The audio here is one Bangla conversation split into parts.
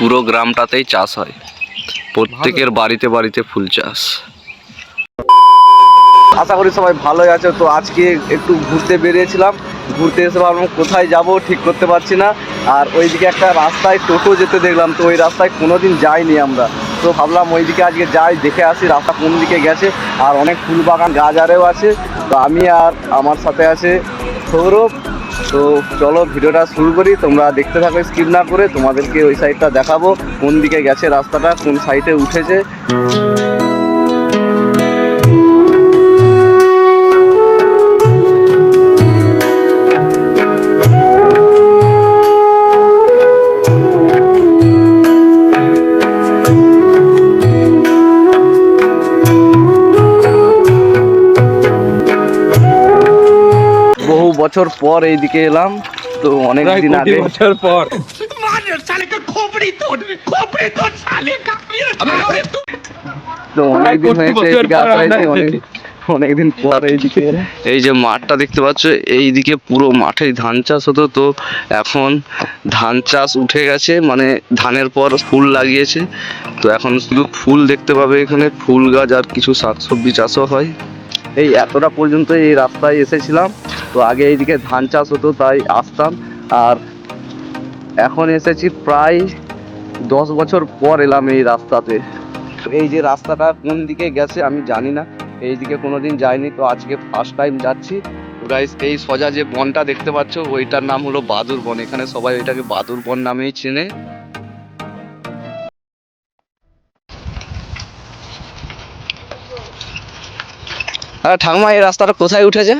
পুরো গ্রামটাতেই চাষ হয়। প্রত্যেকের বাড়িতে বাড়িতে ফুল চাষ। আশা করি সবাই ভালোই আছে, তো আজকে একটু ঘুরতে বেরিয়েছিলাম। ঘুরতে এসে ভাবলাম কোথায় যাব ঠিক করতে পারছি না। আর ওইদিকে একটা রাস্তায় টোটো যেতে দেখলাম, তো ওই রাস্তায় কোনোদিন যাইনি আমরা। তো ভাবলাম ওইদিকে আজকে যাই, দেখে আসি রাস্তা কোন দিকে গেছে। আর অনেক ফুল বাগান গাছ আরেও আছে। তো আমি আর আমার সাথে আছে সৌরভ। তো চলো ভিডিওটা শুরু করি। তোমরা দেখতে থাকো স্কিপ না করে তোমাদেরকে ওই সাইডটা দেখাবো। কোন দিকে গেছে রাস্তাটা, কোন সাইডে উঠেছে। বহু বছর পর এইদিকে এলাম তো অনেক দিন আগে। বছর পর। তো অনেকদিন হয়েছে অনেক অনেকদিন পর এইদিকে এই যে মাঠটা দেখতে পাচ্ছ এইদিকে পুরো মাঠেই ধান চাষ হতো তো এখন ধান চাষ উঠে গেছে মানে ধানের পর ফুল লাগিয়েছে। তো এখন শুধু ফুল দেখতে পাবে এখানে ফুল গাছ আর কিছু শাকসবজি চাষও হয়। এই এতটা পর্যন্ত এই রাস্তায় এসেছিলাম। তো আগে এইদিকে ধান চাষ হতো, তাই আসতাম। আর এখন এসেছি প্রায় দশ বছর পর এলাম এই রাস্তাতে। এই যে রাস্তাটা কোন দিকে গেছে আমি জানি না। এই দিকে কোনোদিন যাইনি, তো আজকে ফার্স্ট টাইম যাচ্ছি। গাইস এই সোজা যে বনটা দেখতে পাচ্ছ, ওইটার নাম হলো বাদুর বন। এখানে সবাই ওইটাকে বাদুর বন নামেই চেনে। আরে ঠাকুমা এই রাস্তাটা কোথায় উঠেছে?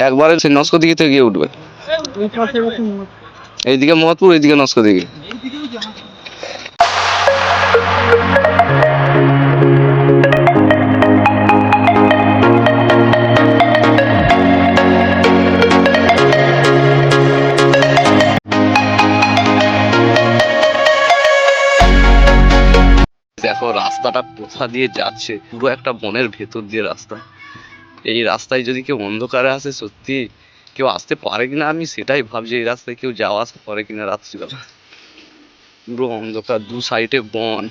একবার সেই নস্কো দিকে থেকে গিয়ে উঠবে। এইদিকে মহৎপুর এইদিকে নস্কো দিকে দেখো, রাস্তাটা কোথা দিয়ে যাচ্ছে, পুরো একটা বনের ভেতর দিয়ে রাস্তা। এই রাস্তায় যদি কেউ অন্ধকারে আসে, সত্যি কেউ আসতে পারে কিনা আমি সেটাই ভাবছি, এই রাস্তায় কেউ যাওয়া আসা করে কিনা রাত্রিবেলা। পুরো অন্ধকার, দু সাইডে বন।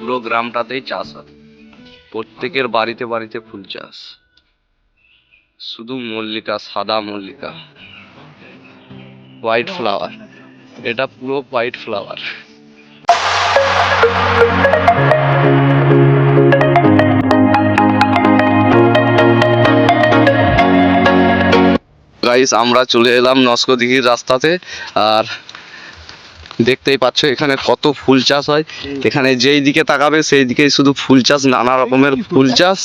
পুরো গ্রামটাতেই চাষ হয়। প্রত্যেকের বাড়িতে বাড়িতে ফুল চাষ। শুধু মল্লিকা, সাদা মল্লিকা। White flower. এটা পুরো হোয়াইট ফ্লাওয়ার। গাইস আমরা চলে এলাম নস্কো দিঘির রাস্তাতে, আর দেখতেই পাচ্ছ এখানে কত ফুল চাষ হয়। এখানে যেই দিকে তাকাবে, সেই দিকেই শুধু ফুল চাষ, নানা রকমের ফুল চাষ,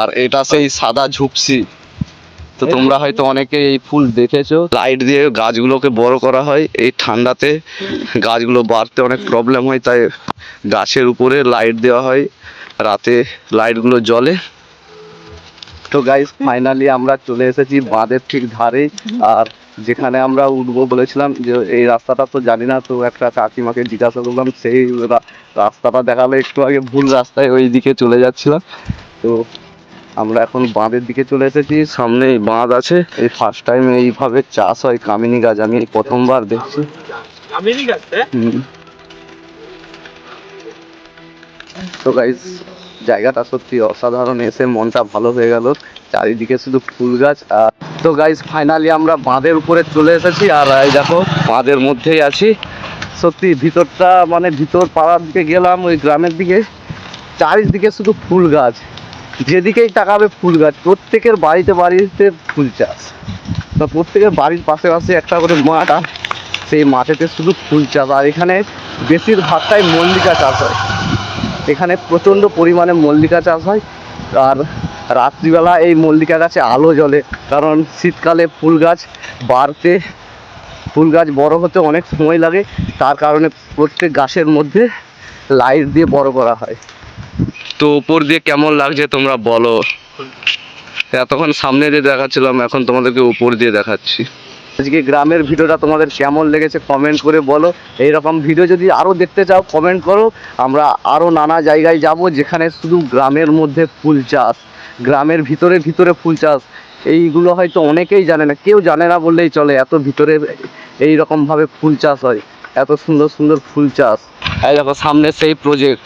আর এটা সেই সাদা ঝুপসি। তো তোমরা হয়তো অনেকে এই ফুল দেখেছ। লাইট দিয়ে গাছগুলোকে বড় করা হয়। এই ঠান্ডাতে গাছগুলো বাড়তে অনেক প্রবলেম হয় তাই গাছের উপরে লাইট দেওয়া হয়। রাতে লাইটগুলো জ্বলে। তো গাইস ফাইনালি আমরা চলে এসেছি বাঁধের ঠিক ধারে। আর যেখানে আমরা উঠবো বলেছিলাম যে এই রাস্তাটা তো জানি না তো একটা কাকিমাকে জিজ্ঞাসা করলাম সেই রাস্তাটা দেখালে একটু আগে ভুল রাস্তায় ওই দিকে চলে যাচ্ছিলাম। তো আমরা এখন বাঁধের দিকে চলে এসেছি সামনে এই বাঁধ আছে। এই ফার্স্ট টাইম এইভাবে চাষ হয় কামিনী গাছ আমি প্রথমবার দেখছি। গাছে তো গাইস জায়গাটা সত্যি অসাধারণ এসে মনটা ভালো হয়ে গেল। চারিদিকে শুধু ফুল গাছ আর তো গাইস ফাইনালি আমরা বাঁধের উপরে চলে এসেছি আর এই দেখো বাঁধের মধ্যেই আছি। সত্যি ভিতরটা মানে ভিতর পাড়ার দিকে গেলাম ওই গ্রামের দিকে। চারিদিকে শুধু ফুল গাছ। যেদিকেই তাকাবে ফুল গাছ, প্রত্যেকের বাড়িতে বাড়িতে ফুল চাষ। তো প্রত্যেকের বাড়ির পাশে পাশে একটা করে মাঠ আর সেই মাঠেতে শুধু ফুল চাষ। আর এখানে বেশিরভাগটাই মল্লিকা চাষ হয়। এখানে প্রচণ্ড পরিমাণে মল্লিকা চাষ হয়। আর রাত্রিবেলা এই মল্লিকা গাছে আলো জ্বলে। কারণ শীতকালে ফুল গাছ বাড়তে, ফুল গাছ বড় হতে অনেক সময় লাগে। তার কারণে প্রত্যেক গাছের মধ্যে লাইট দিয়ে বড় করা হয়। তো উপর দিয়ে কেমন লাগছে তোমরা বলো। এতক্ষণ সামনে দিয়ে দেখাচ্ছিলাম, এখন তোমাদেরকে উপর দিয়ে দেখাচ্ছি। আজকে গ্রামের ভিডিওটা তোমাদের কেমন লেগেছে কমেন্ট করে বলো। এইরকম ভিডিও যদি আরও দেখতে চাও কমেন্ট করো। আমরা আরও নানা জায়গায় যাব যেখানে শুধু গ্রামের মধ্যে ফুল চাষ, গ্রামের ভিতরে ভিতরে ফুল চাষ। এইগুলো হয়তো অনেকেই জানে না, কেউ জানে না বললেই চলে, এত ভিতরে এই রকম ভাবে ফুল চাষ হয়, এত সুন্দর সুন্দর ফুল চাষ। এই দেখো, সামনে সেই প্রজেক্ট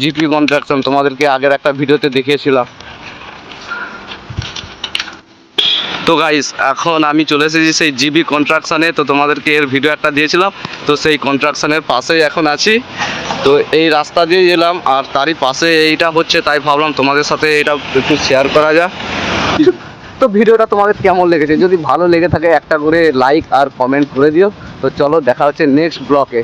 জিপি কন্ট্রাকশন তোমাদেরকে আগের একটা ভিডিওতে দেখিয়েছিলাম। তো গাইস এখন আমি চলে এসেছি সেই জিবি কন্ট্রাকশানে তো তোমাদেরকে এর ভিডিও একটা দিয়েছিলাম। তো সেই কন্ট্রাকশানের পাশেই এখন আছি। তো এই রাস্তা দিয়ে এলাম, আর তারই পাশে এইটা হচ্ছে, তাই ভাবলাম তোমাদের সাথে এটা একটু শেয়ার করা যাক। তো ভিডিওটা তোমাদের কেমন লেগেছে? যদি ভালো লেগে থাকে, একটা করে লাইক আর কমেন্ট করে দিও। তো চলো, দেখা হচ্ছে নেক্সট ব্লকে